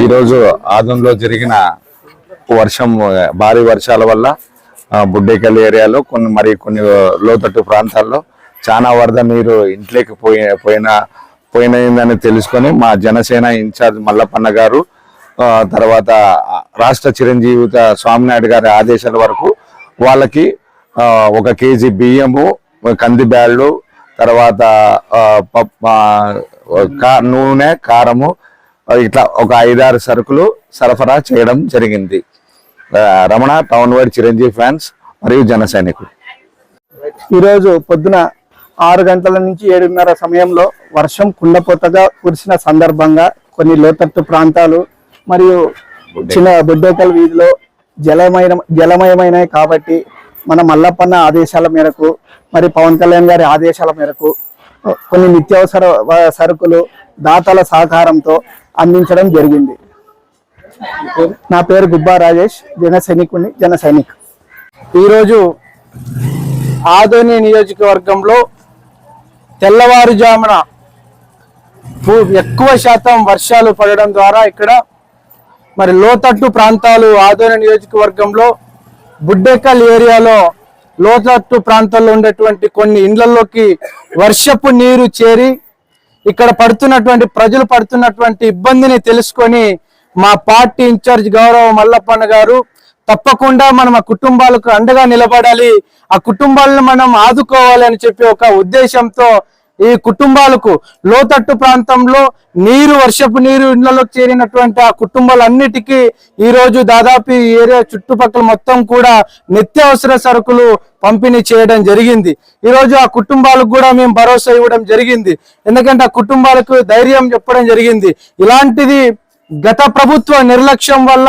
ఈరోజు ఆదంలో జరిగిన వర్షం భారీ వర్షాల వల్ల బుడ్డేకల్ ఏరియాలో కొన్ని మరి కొన్ని లోతట్టు ప్రాంతాల్లో చాలా వరద నీరు ఇంట్లోకి పోయి పోయిన పోయినదని తెలుసుకొని మా జనసేన ఇన్ఛార్జ్ మల్లప్పన్న గారు తర్వాత రాష్ట్ర చిరంజీవి స్వామినాయుడు గారి ఆదేశాల వరకు వాళ్ళకి ఒక కేజీ బియ్యము కంది బ్యాళ్ళు తర్వాత నూనె కారము ఇట్లా ఒక ఐదారు సరుకులు సరఫరా చేయడం జరిగింది. Ramana town wide Chiranjeevi fans మరియు జన సైనికులు. ఈరోజు పొద్దున ఆరు గంటల నుంచి ఏడున్నర సమయంలో వర్షం కుండపోతగా కురిసిన సందర్భంగా కొన్ని లోతట్టు ప్రాంతాలు మరియు చిన్న బుడ్డేకల్ వీధిలో జలమయ జలమయమైనవి కాబట్టి మన మల్లప్పన్న ఆదేశాల మేరకు మరి పవన్ కళ్యాణ్ గారి ఆదేశాల మేరకు కొన్ని నిత్యావసర సరుకులు దాతల సహకారంతో అందించడం జరిగింది. నా పేరు గుబ్బా రాజేష్ జన సైనికుని జన సైనిక్. ఈరోజు ఆదోని నియోజకవర్గంలో తెల్లవారుజామున పూ- ఎక్కువ శాతం వర్షాలు పడడం ద్వారా ఇక్కడ మరి లోతట్టు ప్రాంతాలు ఆదోని నియోజకవర్గంలో బుడ్డేకల్ ఏరియాలో లోతట్టు ప్రాంతాల్లో ఉండేటువంటి కొన్ని ఇండ్లలోకి వర్షపు నీరు చేరి ఇక్కడ పడుతున్నటువంటి ప్రజలు పడుతున్నటువంటి ఇబ్బందిని తెలుసుకొని మా పార్టీ ఇన్ఛార్జ్ గౌరవ మల్లప్పన్న గారు తప్పకుండా మనం ఆ కుటుంబాలకు అండగా నిలబడాలి. ఆ కుటుంబాలను మనం ఆదుకోవాలి అని చెప్పి ఒక ఉద్దేశంతో ఈ కుటుంబాలకు లోతట్టు ప్రాంతంలో నీరు వర్షపు నీరు ఇళ్ళలో చేరినటువంటి ఆ కుటుంబాలన్నిటికీ ఈరోజు దాదాపు ఈ ఏరియా చుట్టుపక్కల మొత్తం కూడా నిత్యావసర సరుకులు పంపిణీ చేయడం జరిగింది. ఈరోజు ఆ కుటుంబాలకు కూడా మేము భరోసా ఇవ్వడం జరిగింది. ఎందుకంటే ఆ కుటుంబాలకు ధైర్యం చెప్పడం జరిగింది. ఇలాంటిది గత ప్రభుత్వ నిర్లక్ష్యం వల్ల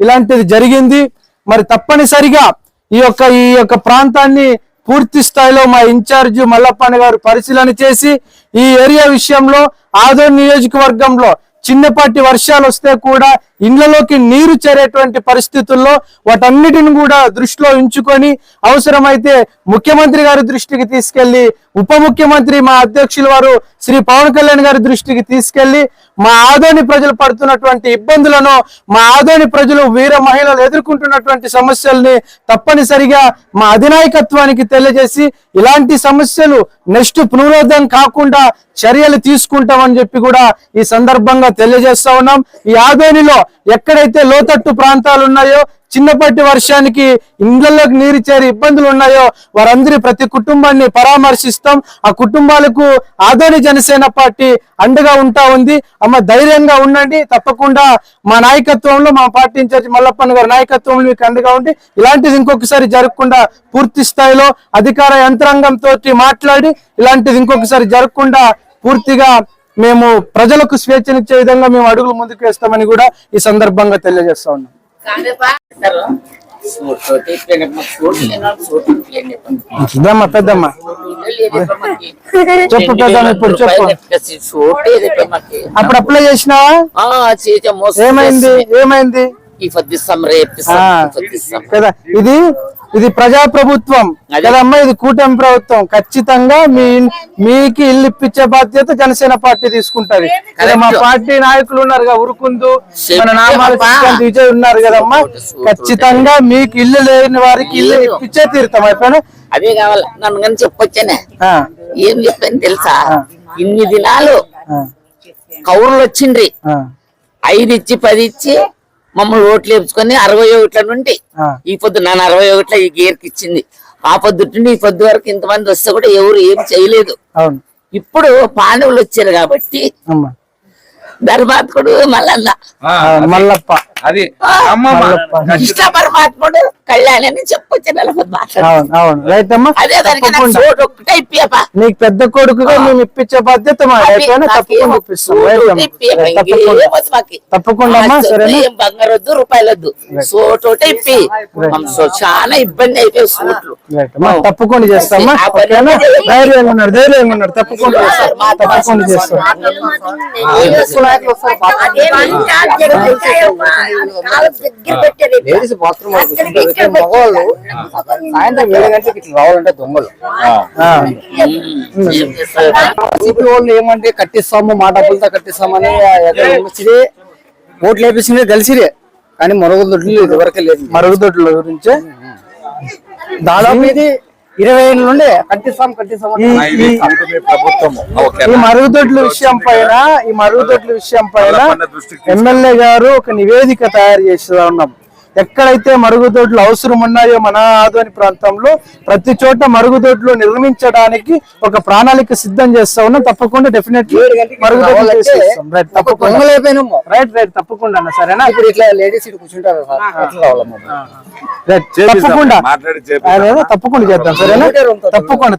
ఇలాంటిది జరిగింది. మరి తప్పనిసరిగా ఈ యొక్క ఈ యొక్క ప్రాంతాన్ని పూర్తి స్థాయిలో మా ఇన్ఛార్జ్ మల్లప్పన్న గారు పరిశీలన చేసి ఈ ఏరియా విషయంలో ఆదోని నియోజకవర్గంలో చిన్నపాటి వర్షాలు వస్తే కూడా ఇండ్లలోకి నీరు చేరేటువంటి పరిస్థితుల్లో వాటన్నిటిని కూడా దృష్టిలో ఉంచుకొని అవసరమైతే ముఖ్యమంత్రి గారి దృష్టికి తీసుకెళ్ళి ఉప ముఖ్యమంత్రి మా అధ్యక్షుల వారు శ్రీ పవన్ కళ్యాణ్ గారి దృష్టికి తీసుకెళ్ళి మా ఆదోని ప్రజలు పడుతున్నటువంటి ఇబ్బందులను మా ఆదోని ప్రజలు వీర మహిళలు ఎదుర్కొంటున్నటువంటి సమస్యల్ని తప్పనిసరిగా మా అధినాయకత్వానికి తెలియజేసి ఇలాంటి సమస్యలు నెక్స్ట్ పునరుద్ధం కాకుండా చర్యలు తీసుకుంటామని చెప్పి కూడా ఈ సందర్భంగా తెలియజేస్తా ఉన్నాం. ఈ ఆదోనిలో ఎక్కడైతే లోతట్టు ప్రాంతాలు ఉన్నాయో చిన్నపాటి వర్షానికి ఇండ్లలోకి నీరు చేరి ఇబ్బందులు ఉన్నాయో వారందరి ప్రతి కుటుంబాన్ని పరామర్శిస్తాం. ఆ కుటుంబాలకు ఆదోని జనసేన పార్టీ అండగా ఉంటా ఉంది. అమ్మ ధైర్యంగా ఉండండి. తప్పకుండా మా నాయకత్వంలో మా పార్టీ ఇన్ఛార్జ్ మల్లప్పన్న గారి నాయకత్వంలో మీకు అండగా ఉండి ఇలాంటిది ఇంకొకసారి జరగకుండా పూర్తి స్థాయిలో అధికార యంత్రాంగంతో మాట్లాడి ఇలాంటిది ఇంకొకసారి జరగకుండా పూర్తిగా మేము ప్రజలకు స్వేచ్ఛనిచ్చే విధంగా మేము అడుగులు ముందుకు వేస్తామని కూడా ఈ సందర్భంగా తెలియజేస్తా ఉన్నాం. పెద్దమ్మ పెద్దమ్మ? చెప్పు పెద్దమ్మ ఇప్పుడు చెప్పు. అప్పుడు అప్లై చేసినావా? ఏమైంది? ఏమైంది? కదా ఇది ఇది ప్రజా ప్రభుత్వం అదే. కదమ్మా ఇది కూటమి ప్రభుత్వం. ఖచ్చితంగా మీ మీకు ఇల్లు ఇప్పించే బాధ్యత జనసేన పార్టీ తీసుకుంటది. మా. పార్టీ నాయకులు ఉన్నారు కదా ఉరుకుందు మన నామాల విజయ్ ఉన్నారు కదమ్మా. ఖచ్చితంగా మీకు ఇల్లు లేని వారికి ఇల్లు. ఇప్పించే తీరుతాం. అయిపోయినా? అదే కావాలి? నన్ను కానీ చెప్పొచ్చానే. ఏం చెప్పాను తెలుసా. ఇన్ని దినాలు కౌరులు వచ్చిండ్రి. ఐదు ఇచ్చి పది ఇచ్చి మమ్మల్ని ఓట్లు వేపించుకొని అరవై ఒకట్ల నుండి. ఈ పొద్దు నన్ను అరవై ఒకట్ల ఈ గేర్కి ఇచ్చింది. ఆ పొద్దుటి నుండి ఈ పొద్దు వరకు ఇంతమంది వస్తే కూడా ఎవరు ఏం చేయలేదు. అవును. ఇప్పుడు పాండవులు వచ్చారు కాబట్టి అమ్మా. ధర్మాత్ముడు మల్లన్న. మల్లప్ప. అది కృష్ణ పరమాత్ముడు చెప్పొచ్చు అవును నాకు పెద్ద కొడుకుగా. మేము ఇప్పించే బాధ్యత మా తప్పకుండా ఇప్పిస్తాం. తప్పకుండా? ఏం బంగారు వద్దు రూపాయలు వద్దు. సోటు ఒకటే ఇప్పి. చాలా ఇబ్బంది అయిపోయి సోట్లు. తప్పకుండా చేస్తామా. ధైర్యంగా ఉన్నాడు ధైర్యంగా ఉన్నాడు తప్పకుండా చేస్తాం. తప్పకుండా చేస్తాం. లేడీస్ బాత్రూమ్ మగవాళ్ళు సాయంత్రం ఏడు గంటలకు ఇట్లా రావాలంటే దొంగలు? సిపి వాళ్ళు ఏమంటే కట్టిస్తాము మా డబ్బులతో కట్టిస్తామని ఎక్కడ మంచిది ఓట్లు వేపించింది కలిసిరే. కానీ మరుగుదొడ్లు ఇదివరకు లేదు మరుగుదొడ్ల గురించే దాదాపు ఇది ఇరవై ఏళ్ళ నుండి కట్టిస్తాం కట్టిస్తాం ఈ మరుగుదొడ్ల విషయం పైన ఈ మరుగుదొడ్ల విషయం పైన ఎమ్మెల్యే గారు ఒక నివేదిక తయారు చేస్తా ఉన్నాం ఎక్కడైతే మరుగుదొడ్లు అవసరం ఉన్నాయో మన ఆదోని ప్రాంతంలో ప్రతి చోట మరుగుదొడ్లు నిర్మించడానికి ఒక ప్రణాళిక సిద్ధం చేస్తా ఉన్నాం. తప్పకుండా డెఫినెట్లీ మరుగుదొడ్లు రైట్ తప్పకుండా. రైట్ రైట్ తప్పకుండా అన్న సరేనా? ఇప్పుడు ఇట్లా లేడీస్ ఇటు కూర్చుంటారు సార్. అట్లా రావాలమ్మా. రైట్ తప్పకుండా. మాట్లాడి చేపిస్తాం. అదే, తప్పకుండా చేద్దాం సరేనా? తప్పకుండా.